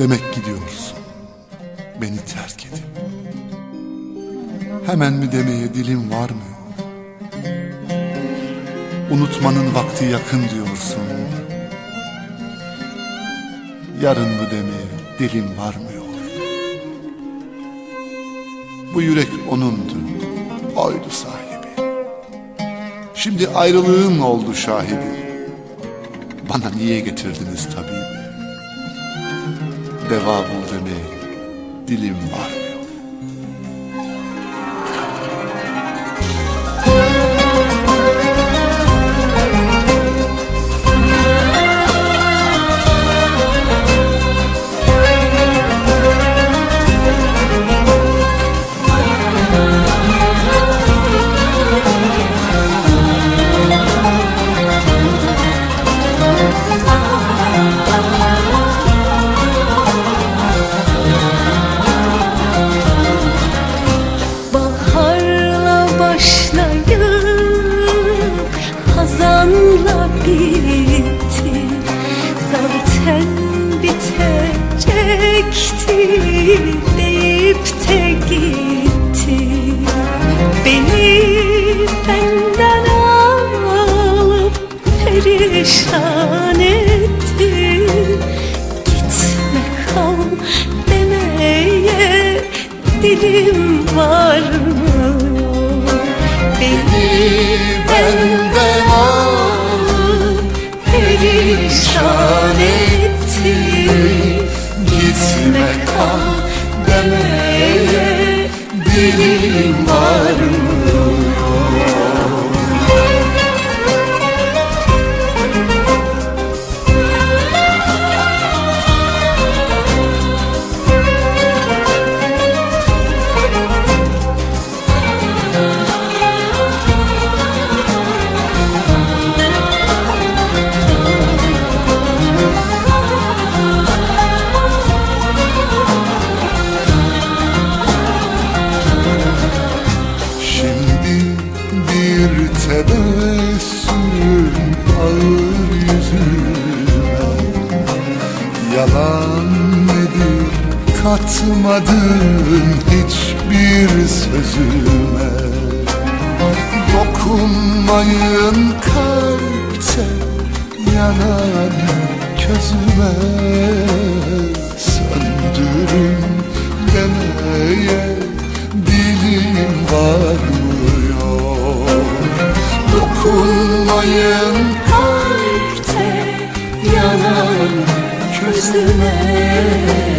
Demek gidiyorsun. Beni terk edip. Hemen mi demeye dilim varmıyor. Unutmanın vakti yakın diyorsun. Yarın mı demeye dilim varmıyor. Bu yürek onundu, oydu sahibi. Şimdi ayrılığın oldu şahidi. Bana niye getirdiniz tabibi? Deva bul demeye dilim varmıyor. Zaten bitecekti Deyip de gitti Beni benden alıp Perişan etti Gitme kal demeye dilim varmıyor Beni benden alıp perişan etti Gitme kal demeye dilim varmıyor bir tebessüm ağır yüzüme Yalan nedir katmadın hiçbir sözüme Dokunmayın kalpte yanan közüme Dokunmayın kalpte yanan közüme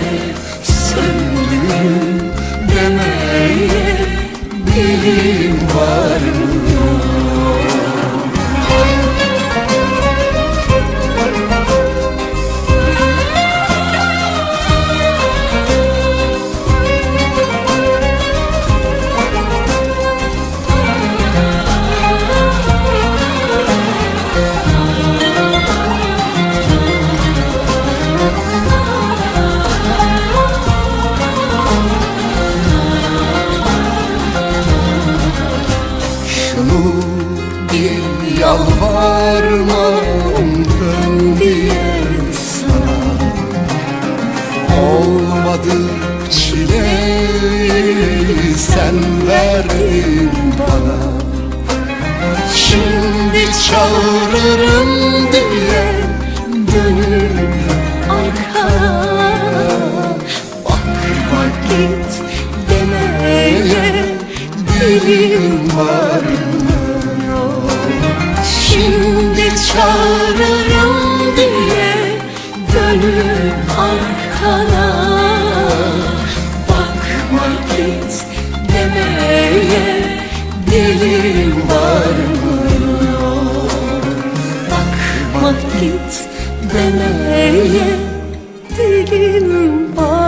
verdin bana. Şimdi çağırırım diye dönüp arkana. Bakma git demeye dilim varmıyor. Şimdi çağırırım diye dönüp arkana dilim varmıyor Bakma git demeye dilim var